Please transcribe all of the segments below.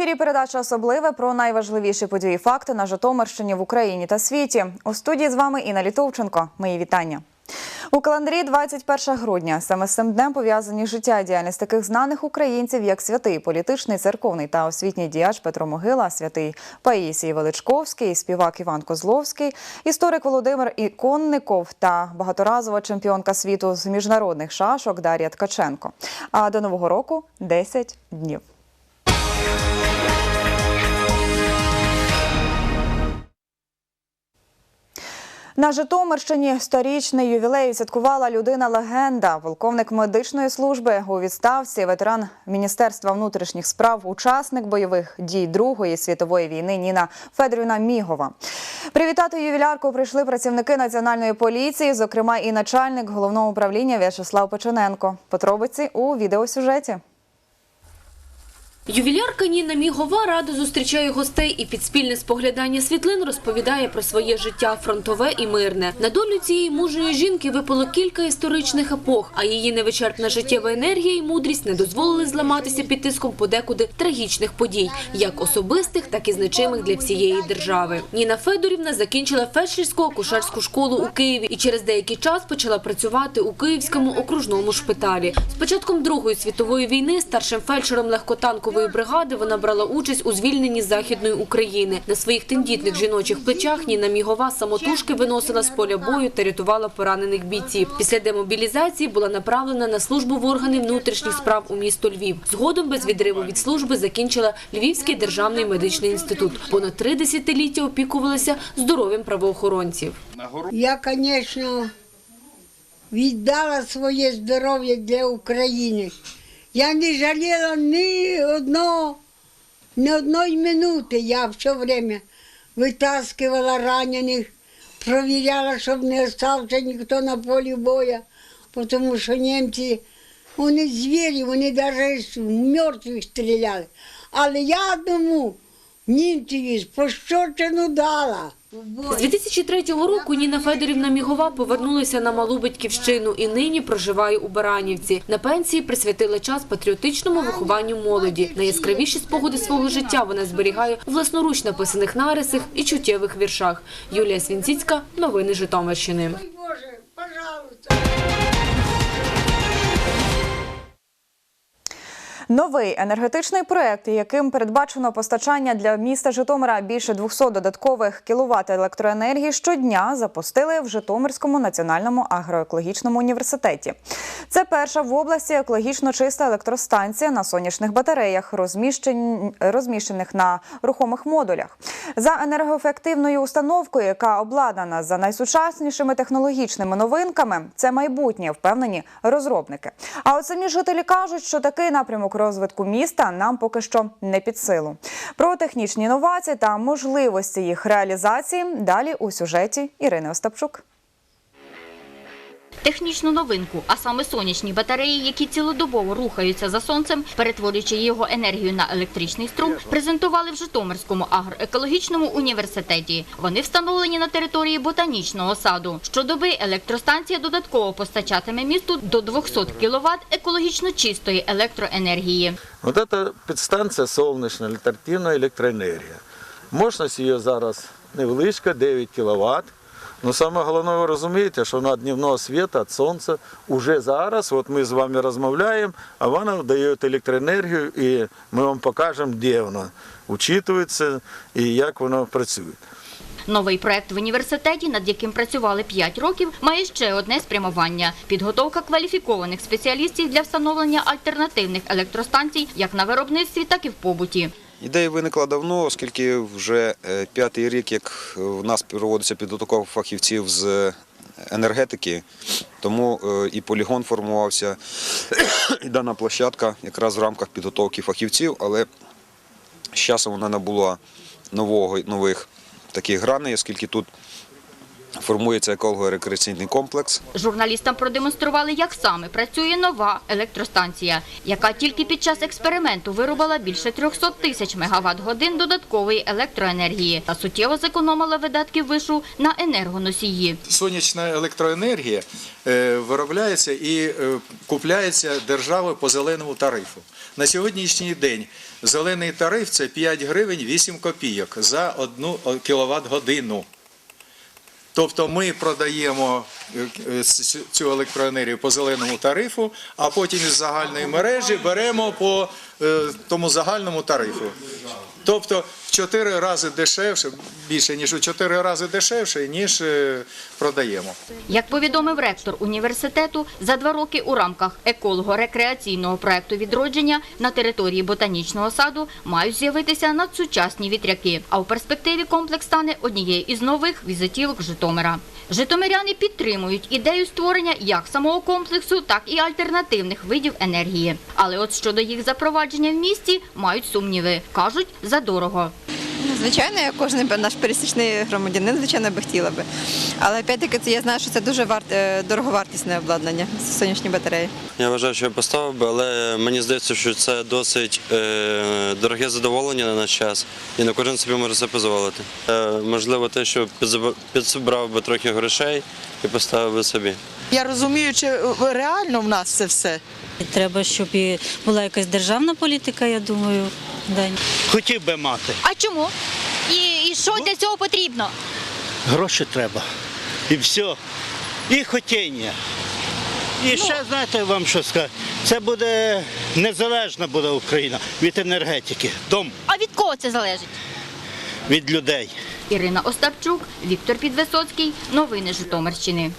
Ефірі передача особливе про найважливіші події факти на Житомирщині в Україні та світі. У студії з вами Інна Літовченко. Мої вітання. У календарі 21 грудня. Саме з цим днем пов'язані життя і діяльність таких знаних українців, як святий політичний, церковний та освітній діяч Петро Могила, святий Паїсій Величковський, співак Іван Козловський, історик Володимир Іконников та багаторазова чемпіонка світу з міжнародних шашок Дар'я Ткаченко. А до нового року 10 днів. На Житомирщині сторічний ювілей святкувала людина-легенда, полковник медичної служби у відставці, ветеран Міністерства внутрішніх справ, учасник бойових дій Другої світової війни Ніна Федорівна Мігова. Привітати ювілярку прийшли працівники національної поліції, зокрема і начальник головного управління В'ячеслав Печененко. Подробиці у відеосюжеті. Ювілярка Ніна Мігова радо зустрічає гостей і під спільне споглядання світлин розповідає про своє життя фронтове і мирне. На долю цієї мужньої жінки випало кілька історичних епох, а її невичерпна життєва енергія і мудрість не дозволили зламатися під тиском подекуди трагічних подій, як особистих, так і значимих для всієї держави. Ніна Федорівна закінчила фельдшерську акушерську школу у Києві і через деякий час почала працювати у Київському окружному шпиталі. З початком Другої світової війни старшим фельдшером легкотанкової бригади вона брала участь у звільненні Західної України. На своїх тендітних жіночих плечах Ніна Мігова самотужки виносила з поля бою та рятувала поранених бійців. Після демобілізації була направлена на службу в органи внутрішніх справ у місто Львів. Згодом без відриву від служби закінчила Львівський державний медичний інститут. Понад три десятиліття опікувалася здоров'ям правоохоронців. Я, звісно, віддала своє здоров'я для України. Я не жаліла ні одного, ні одної минути. Я все время витаскувала ранених, провіряла, щоб не залишився ніхто на полі бою, тому що німці, вони звірі, вони навіть в мертвих стріляли. Але я одному німцеві пощочину дала. З 2003 року Ніна Федорівна Мігова повернулася на малу батьківщину і нині проживає у Баранівці. На пенсії присвятила час патріотичному вихованню молоді. Найяскравіші спогади свого життя вона зберігає у власноруч написаних нарисах і чуттєвих віршах. Юлія Свінціцька, новини Житомирщини. Новий енергетичний проект, яким передбачено постачання для міста Житомира більше 200 додаткових кіловат електроенергії щодня, запустили в Житомирському національному агроекологічному університеті. Це перша в області екологічно чиста електростанція на сонячних батареях, розміщених на рухомих модулях. За енергоефективною установкою, яка обладнана за найсучаснішими технологічними новинками, це майбутнє, впевнені розробники. А от самі жителі кажуть, що такий напрямок розвитку міста нам поки що не під силу. Про технічні новації та можливості їх реалізації далі у сюжеті Ірини Остапчук. Технічну новинку, а саме сонячні батареї, які цілодобово рухаються за сонцем, перетворюючи його енергію на електричний струм, презентували в Житомирському агроекологічному університеті. Вони встановлені на території ботанічного саду. Щодоби електростанція додатково постачатиме місту до 200 кВт екологічно чистої електроенергії. Вот это підстанція сонячна альтернативна електроенергія. Мощність її зараз невеличка, 9 кВт. Ну саме головне, ви розумієте, що від дневного світу, від сонця, уже зараз, от ми з вами розмовляємо, а вона дає електроенергію, і ми вам покажемо, де вона учитується і як вона працює. Новий проект в університеті, над яким працювали 5 років, має ще одне спрямування – підготовка кваліфікованих спеціалістів для встановлення альтернативних електростанцій як на виробництві, так і в побуті. Ідея виникла давно, оскільки вже е, п'ятий рік, як в нас проводиться підготовка фахівців з енергетики, тому е, і полігон формувався, і дана площадка якраз в рамках підготовки фахівців, але з часом вона набула нового, нових таких граней, оскільки тут формується еколого-рекреаційний комплекс. Журналістам продемонстрували, як саме працює нова електростанція, яка тільки під час експерименту вирубала більше 300 тисяч мегаватт-годин додаткової електроенергії та суттєво зекономила видатків вишу на енергоносії. Сонячна електроенергія е, виробляється і е, купляється державою по зеленому тарифу. На сьогоднішній день зелений тариф це 5 гривень 8 копійок за одну кіловат годину. Тобто ми продаємо е, е, цю електроенергію по зеленому тарифу, а потім із загальної мережі беремо по е, тому загальному тарифу. Тобто 4 рази дешевше, більше ніж у 4 рази дешевше, ніж е, продаємо. Як повідомив ректор університету, за два роки у рамках еколого-рекреаційного проекту відродження на території ботанічного саду мають з'явитися надсучасні вітряки. А в перспективі комплекс стане однією із нових візитівок Житомира. Житомиряни підтримують ідею створення як самого комплексу, так і альтернативних видів енергії. Але от щодо їх запровадження в місті мають сумніви. кажуть, задорого. Звичайно, як кожен наш пересічний громадянин, звичайно, би хотіла би. Але опять-таки це я знаю, що це дуже варт, е, дороговартісне обладнання сонячні батареї. Я вважаю, що я поставив би, але мені здається, що це досить е, дороге задоволення на наш час, і не кожен собі може це дозволити. Е, можливо, те, що підзбрав би трохи грошей і поставив би собі. Я розумію, чи реально в нас це все. Треба, щоб і була якась державна політика, я думаю. Да. Хотів би мати. А чому? І, і що для цього потрібно? Гроші треба. І все. І хотіння. І ще знаєте вам що сказати, це буде незалежна буде Україна від енергетики, дом А від кого це залежить? від людей. Ірина Остапчук, Віктор Підвисоцький. Новини Житомирщини.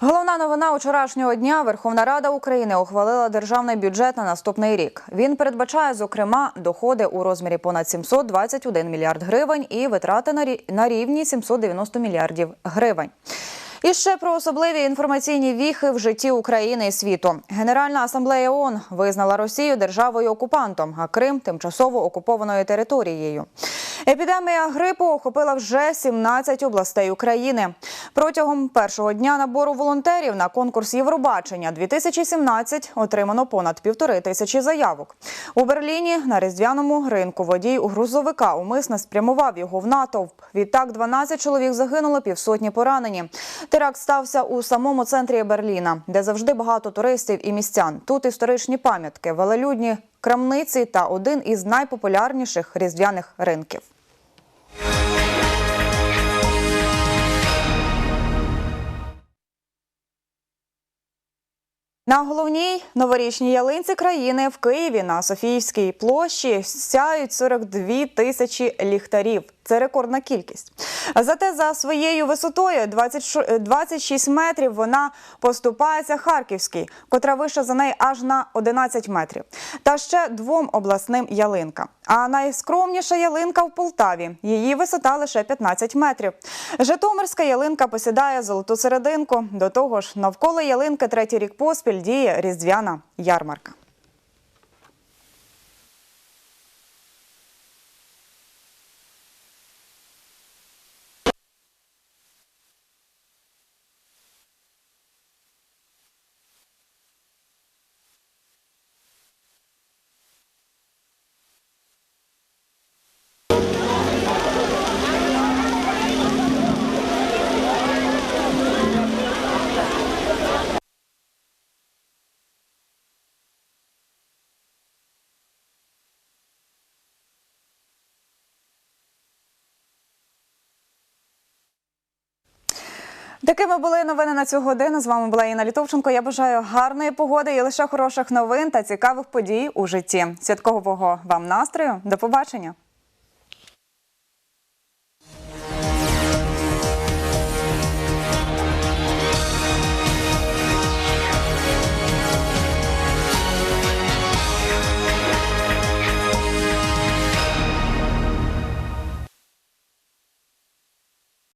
Головна новина вчорашнього дня Верховна Рада України ухвалила державний бюджет на наступний рік. Він передбачає, зокрема, доходи у розмірі понад 721 мільярд гривень і витрати на рі- на рівні 790 мільярдів гривень. І ще про особливі інформаційні віхи в житті України і світу. Генеральна асамблея ООН визнала Росію державою окупантом, а Крим тимчасово окупованою територією. Епідемія грипу охопила вже 17 областей України. Протягом першого дня набору волонтерів на конкурс Євробачення 2017 отримано понад півтори тисячі заявок. У Берліні на різдвяному ринку водій у грузовика умисно спрямував його в натовп. Відтак 12 чоловік загинуло, півсотні поранені. Теракт стався у самому центрі Берліна, де завжди багато туристів і містян. Тут історичні пам'ятки, велелюдні крамниці та один із найпопулярніших різдвяних ринків. На головній новорічній ялинці країни в Києві на Софіївській площі сяють 42 тисячі ліхтарів. Це рекордна кількість. Зате за своєю висотою 20 шу- 26 метрів вона поступається Харківській, котра вища за неї аж на 11 метрів. Та ще двом обласним ялинкам. А найскромніша ялинка в Полтаві. Її висота лише 15 метрів. Житомирська ялинка посідає золоту серединку. До того ж, навколо ялинки третій рік поспіль діє різдвяна ярмарка. Такими були новини на цю годину. З вами була Інна Літовченко. Я бажаю гарної погоди і лише хороших новин та цікавих подій у житті. Святкового вам настрою. До побачення.